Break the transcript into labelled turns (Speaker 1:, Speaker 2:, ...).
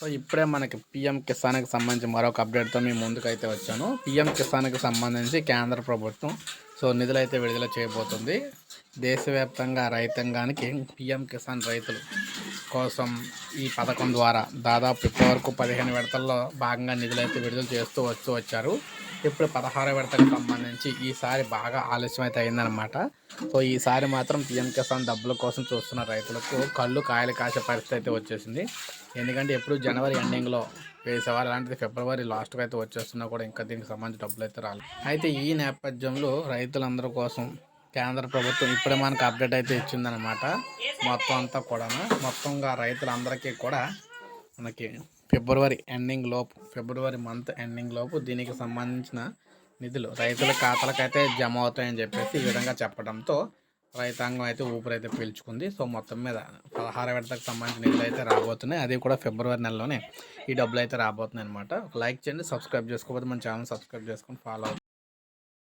Speaker 1: So ఇప్పుడే మనకి PM కిసాన్కి సంబంధించి మరొక అప్డేట్తో మీ ముందుకు అయితే వచ్చాను. పిఎం కిసాన్కి సంబంధించి కేంద్ర ప్రభుత్వం సో నిధులైతే విడుదల చేయబోతుంది. దేశవ్యాప్తంగా రైతాంగానికి పిఎం కిసాన్ రైతులు కోసం ఈ పథకం ద్వారా దాదాపు ఇప్పటి వరకు పదిహేను విడతల్లో భాగంగా నిధులైతే విడుదల చేస్తూ వస్తూ వచ్చారు. ఇప్పుడు పదహారు విడతకు సంబంధించి ఈసారి బాగా ఆలస్యం అయితే అయిందనమాట సో ఈసారి మాత్రం పిఎం కిసాన్ డబ్బుల కోసం చూస్తున్న రైతులకు కళ్ళు కాయలు కాసే పరిస్థితి అయితే వచ్చేసింది. ఎందుకంటే ఎప్పుడు జనవరి ఎండింగ్లో వేసేవారు అలాంటిది ఫిబ్రవరి లాస్ట్కి అయితే వచ్చేస్తున్నా కూడా ఇంకా దీనికి సంబంధించి డబ్బులు అయితే రాలేదు. అయితే ఈ నేపథ్యంలో రైతులందరి కోసం కేంద్ర ప్రభుత్వం ఇప్పుడే మనకు అప్డేట్ అయితే ఇచ్చిందనమాట మొత్తం అంతా కూడా మొత్తంగా రైతులందరికీ కూడా మనకి ఫిబ్రవరి ఎండింగ్ లోపు ఫిబ్రవరి మంత్ ఎండింగ్ లోపు దీనికి సంబంధించిన నిధులు రైతుల ఖాతాలకైతే జమ అవుతాయని చెప్పేసి ఈ విధంగా చెప్పడంతో రైతాంగం అయితే ఊపిరైతే పీల్చుకుంది. సో మొత్తం మీద పదహారు విడతకు సంబంధించిన నిధులు అయితే రాబోతున్నాయి. అది కూడా ఫిబ్రవరి నెలలోనే ఈ డబ్బులు అయితే రాబోతున్నాయి అనమాట లైక్ చేయండి సబ్స్క్రైబ్ చేసుకోకపోతే మన ఛానల్ సబ్స్క్రైబ్ చేసుకొని ఫాలో